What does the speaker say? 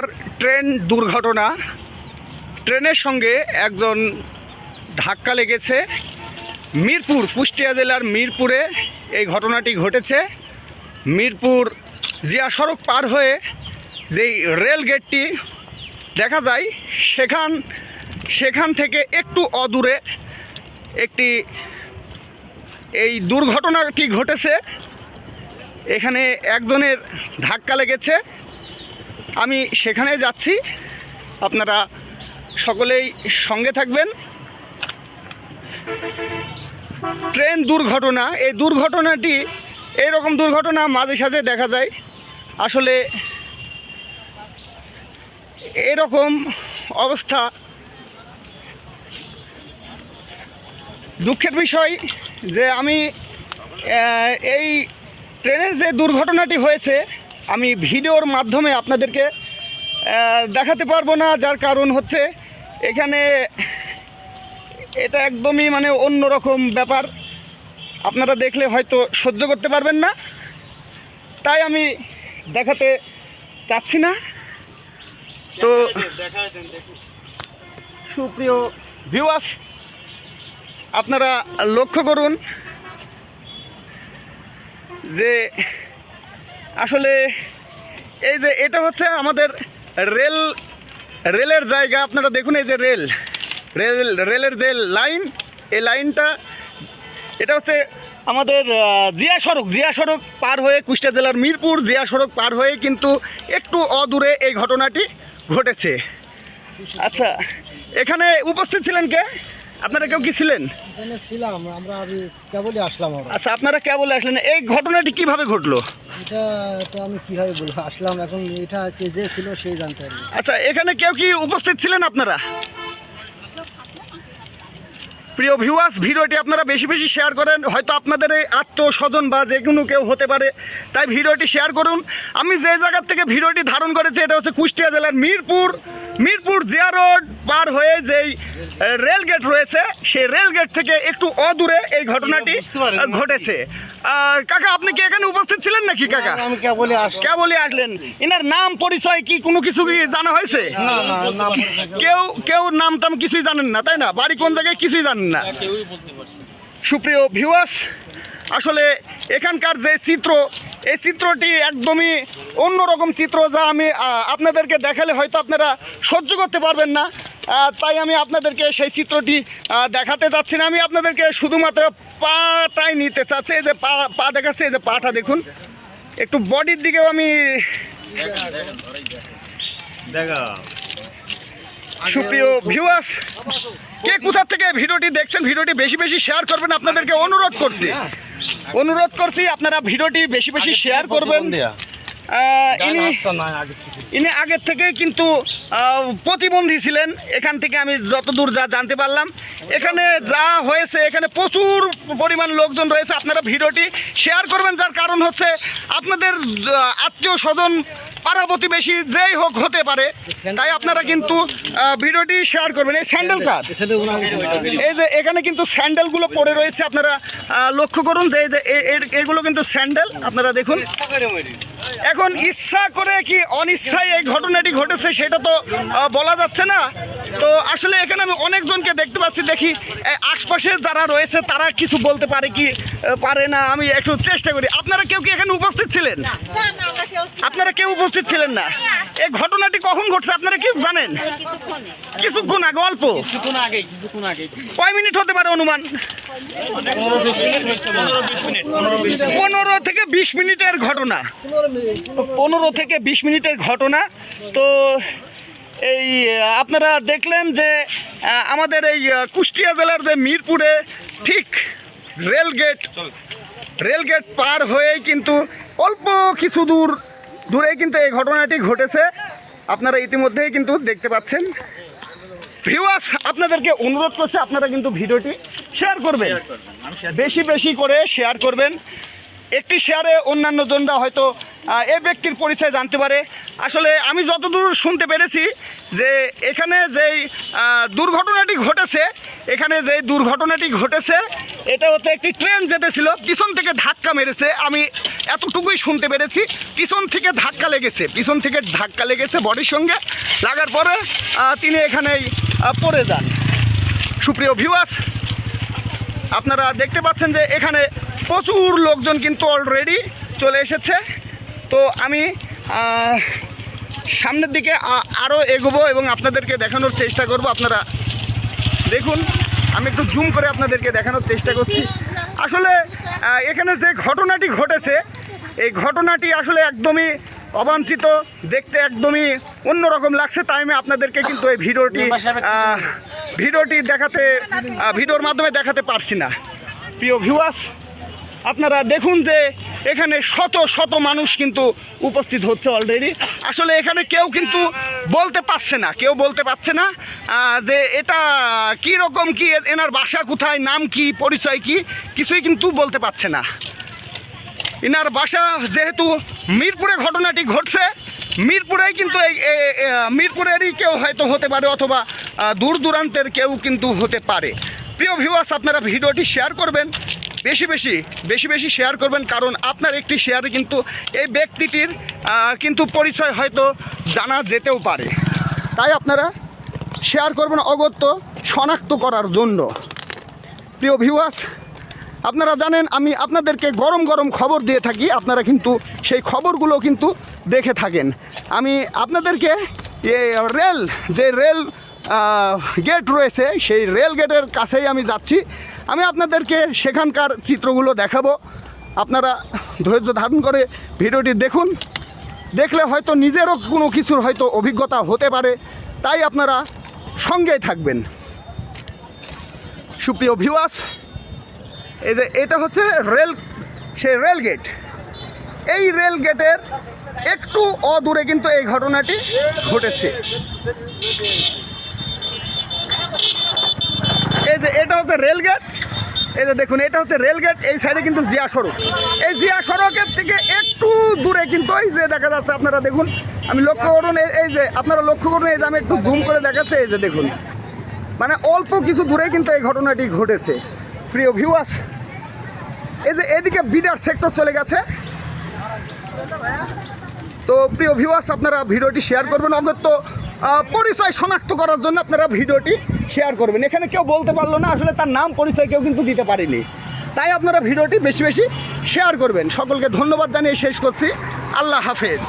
নম্বর train দুর্ঘটনা। ট্রেনের সঙ্গে একজন ধাক্কা লেগেছে। মিরপুর, কুষ্টিয়া জেলার মিরপুরে এই ঘটনাটি ঘটেছে। মিরপুর জিয়া সড়ক পার হয়ে যেই রেল গেটটি দেখা যায়, সেখান সেখান থেকে একটু অদূরে একটি এই দুর্ঘটনাটি ঘটেছে। এখানে একজনের ধাক্কা লেগেছে। আমি সেখানে যাচ্ছি। আপনারা সকলেই সঙ্গে থাকবেন। ট্রেন দুর্ঘটনা, এই দুর্ঘটনাটি এইরকম দুর্ঘটনা মাঝে সাঝে দেখা যায়। আসলে এরকম অবস্থা। দুঃখের বিষয় যে আমি এই ট্রেনের যে দুর্ঘটনাটি হয়েছে আমি ভিডিওর মাধ্যমে আপনাদেরকে দেখাতে পারব না, যার কারণ হচ্ছে এখানে এটা একদমই মানে অন্যরকম ব্যাপার। আপনারা দেখলে হয়তো সহ্য করতে পারবেন না। তাই আমি দেখাতে চাচ্ছি না। তো সুপ্রিয় ভিউয়ার্স আপনারা লক্ষ্য করুন যে আসলে এই যে এটা হচ্ছে আমাদের রেল, রেলের জায়গা। আপনারা দেখুন এই যে রেল রেল, রেলের যে লাইন, এই লাইনটা, এটা হচ্ছে আমাদের জিয়া সড়ক। জিয়া সড়ক পার হয়ে কুষ্টিয়া জেলার মিরপুর, জিয়া সড়ক পার হয়ে কিন্তু একটু অদূরে এই ঘটনাটি ঘটেছে। আচ্ছা এখানে উপস্থিত ছিলেন কে? আপনারা কেউ কি ছিলেন? এখানে ছিলাম আমরা আমি কেবলই আসলাম আমরা আচ্ছা আপনারা কেবল আসলেন। এই ঘটনাটি কীভাবে ঘটলো? এটা তো আমি কীভাবে বলব? আসলাম এখন এটা কে যে ছিল সেই জানতে পারি আচ্ছা এখানে কেউ কি উপস্থিত ছিলেন আপনারা? প্রিয় ভিউয়ার্স ভিডিওটি আপনারা বেশি বেশি শেয়ার করেন। হয়তো আপনাদের এই আত্মস্বজন বা যে কোনো কেউ হতে পারে। তাই ভিডিওটি শেয়ার করুন। আমি যে জায়গার থেকে ভিডিওটি ধারণ করেছি এটা হচ্ছে কুষ্টিয়া জেলার মিরপুর। মিরপুর জিয়া রোড পার হয়ে যেই রেল গেট রয়েছে সেই রেল গেট থেকে একটু অদূরে এই ঘটনাটি ঘটেছে। কাকা আপনি কি এখানে উপস্থিত ছিলেন নাকি কাকা? আমি কেবলই কেবলই আসলেন। এনার নাম পরিচয় কি কোনো কিছু কি জানা হয়েছে? না না না কেউ। কেউ নাম টাম কিছুই জানেন না তাই না? বাড়ি কোন জায়গায় কিছুই জানেন না? সুপ্রিয় ভিউয়ার্স আসলে এখানকার যে চিত্র এই চিত্রটি একদমই অন্যরকম চিত্র যা আমি আপনাদেরকে দেখালে হয়তো আপনারা সহ্য করতে পারবেন না। তাই আমি আপনাদেরকে সেই চিত্রটি দেখাতে চাচ্ছি না। আমি আপনাদেরকে শুধুমাত্র পাটাই নিতে চাচ্ছি। এই যে পা পা দেখাচ্ছে, এই যে পাটা দেখুন। একটু বডির দিকেও আমি সুপ্রিয় ভিউয়ার্স কে কোথা থেকে ভিডিওটি দেখছেন ভিডিওটি বেশি বেশি শেয়ার করবেন আপনাদেরকে অনুরোধ করছি। অনুরোধ করছি আপনারা ভিডিওটি বেশি বেশি শেয়ার করবেন। ইনি ইনি আগের থেকে কিন্তু প্রতিবন্ধী ছিলেন। এখান থেকে আমি যতদূর যা জানতে পারলাম এখানে যা হয়েছে এখানে প্রচুর পরিমাণ লোকজন রয়েছে। আপনারা ভিডিওটি শেয়ার করবেন যার কারণ হচ্ছে আপনাদের আত্মীয় স্বজন পাড়া প্রতিবেশী যেই হোক হতে পারে তাই আপনারা কিন্তু ভিডিওটি শেয়ার করবেন। এই স্যান্ডেল কার? এই যে এখানে কিন্তু স্যান্ডেলগুলো পড়ে রয়েছে আপনারা লক্ষ্য করুন যে এই যে এর- এগুলো কিন্তু স্যান্ডেল আপনারা দেখুন। এখন ইচ্ছা করে কি অনিচ্ছায় এই ঘটনাটি ঘটেছে সেটা তো বলা যাচ্ছে না। তো আসলে এখানে আমি অনেকজনকে দেখতে পাচ্ছি দেখি আশপাশে যারা রয়েছে তারা কিছু বলতে পারে কি পারে না আমি একটু চেষ্টা করি। আপনারা কেউ কি এখানে উপস্থিত ছিলেন? আপনারা কেউ উপস্থিত ছিলেন না। এই ঘটনাটি কখন ঘটছে আপনারা কি জানেন? কিছুক্ষণে আগে অল্প। কিছুক্ষণ আগে কিছুক্ষণ আগে। কয় মিনিট হতে পারে অনুমান? পনেরো থেকে বিশ মিনিটের ঘটনা। পনেরো থেকে বিশ মিনিটের ঘটনা। তো এই আপনারা দেখলেন যে আমাদের এই কুষ্টিয়া জেলার যে মিরপুরে ঠিক রেলগেট রেলগেট পার হয়েই কিন্তু অল্প কিছু দূর দূরে কিন্তু এই ঘটনাটি ঘটেছে। আপনারা ইতিমধ্যেই কিন্তু দেখতে পাচ্ছেন। ভিউয়ার্স আপনাদেরকে অনুরোধ করছে আপনারা কিন্তু ভিডিওটি শেয়ার করবেন। বেশি বেশি করে শেয়ার করবেন। একটি শেয়ারে অন্যান্য জনরা হয়তো এ ব্যক্তির পরিচয় জানতে পারে। আসলে আমি যতদূর শুনতে পেরেছি যে এখানে যেই দুর্ঘটনাটি ঘটেছে এখানে যে দুর্ঘটনাটি ঘটেছে এটা হচ্ছে একটি ট্রেন যেতেছিল পিছন থেকে ধাক্কা মেরেছে। আমি এতটুকুই শুনতে পেরেছি। পিছন থেকে ধাক্কা লেগেছে, পিছন থেকে ধাক্কা লেগেছে বডির সঙ্গে। লাগার পরে তিনি এখানেই পড়ে যান। সুপ্রিয় ভিউয়ার্স আপনারা দেখতে পাচ্ছেন যে এখানে প্রচুর লোকজন কিন্তু অলরেডি চলে এসেছে। তো আমি সামনের দিকে আরও এগোবো এবং আপনাদেরকে দেখানোর চেষ্টা করব। আপনারা দেখুন, আমি একটু জুম করে আপনাদেরকে দেখানোর চেষ্টা করছি। আসলে এখানে যে ঘটনাটি ঘটেছে এই ঘটনাটি আসলে একদমই অবাঞ্ছিত দেখতে একদমই অন্যরকম লাগছে। তাই আমি আপনাদেরকে কিন্তু এই ভিডিওটি ভিডিওটি দেখাতে ভিডিওর মাধ্যমে দেখাতে পারছি না। প্রিয় ভিউয়ার্স আপনারা দেখুন যে এখানে শত শত মানুষ কিন্তু উপস্থিত হচ্ছে অলরেডি আসলে এখানে কেউ কিন্তু বলতে পারছে না কেউ বলতে পারছে না যে এটা কি রকম কি এনার বাসা কোথায় নাম কি পরিচয় কি কিছুই কিন্তু বলতে পারছে না। ইনার বাসা যেহেতু মিরপুরে ঘটনাটি ঘটছে, মিরপুরেই কিন্তু এই মিরপুরেরই কেউ হয়তো হতে পারে অথবা দূর দূরান্তের কেউ কিন্তু হতে পারে। প্রিয় ভিউয়ার্স আপনারা ভিডিওটি শেয়ার করবেন, বেশি বেশি বেশি বেশি শেয়ার করবেন, কারণ আপনার একটি শেয়ারে কিন্তু এই ব্যক্তিটির কিন্তু পরিচয় হয়তো জানা যেতেও পারে। তাই আপনারা শেয়ার করবেন অগত্য, শনাক্ত করার জন্য। প্রিয় ভিউয়ার্স আপনারা জানেন, আমি আপনাদেরকে গরম গরম খবর দিয়ে থাকি, আপনারা কিন্তু সেই খবরগুলো কিন্তু দেখে থাকেন। আমি আপনাদেরকে রেল, যে রেল গেট রয়েছে, সেই রেল গেটের কাছেই আমি যাচ্ছি। আমি আপনাদেরকে সেখানকার চিত্রগুলো দেখাবো। আপনারা ধৈর্য ধারণ করে ভিডিওটি দেখুন। দেখলে হয়তো নিজেরও কোনো কিছুর হয়তো অভিজ্ঞতা হতে পারে, তাই আপনারা সঙ্গেই থাকবেন। সুপ্রিয় ভিউয়ার্স এই যে এটা হচ্ছে রেল, সেই রেল গেট। এই রেল গেটের একটু অদূরে কিন্তু এই ঘটনাটি ঘটেছে। এই যে এটা হচ্ছে রেল গেট। এই যে দেখুন, এটা হচ্ছে রেল গেট, এই সাইডে কিন্তু জিয়া সড়ক। এই জিয়া সড়কের থেকে একটু দূরে কিন্তু এই যে দেখা যাচ্ছে, আপনারা দেখুন, আমি লক্ষ্য করুন, এই- এই যে আপনারা লক্ষ্য করুন, এই যে আমি একটু জুম করে দেখাচ্ছে, এই যে দেখুন। মানে অল্প কিছু দূরে কিন্তু এই ঘটনাটি ঘটেছে। প্রিয় ভিউয়ার্স এই যে এদিকে বিডার সেক্টর চলে গেছে। তো প্রিয় ভিউয়ার্স আপনারা ভিডিওটি শেয়ার করবেন অগত্য পরিচয় শনাক্ত করার জন্য আপনারা ভিডিওটি শেয়ার করবেন। এখানে কেউ বলতে পারল না, আসলে তার নাম, পরিচয় কেউ কিন্তু দিতে পারেনি। তাই আপনারা ভিডিওটি বেশি বেশি শেয়ার করবেন। সকলকে ধন্যবাদ জানিয়ে শেষ করছি। আল্লাহ হাফেজ।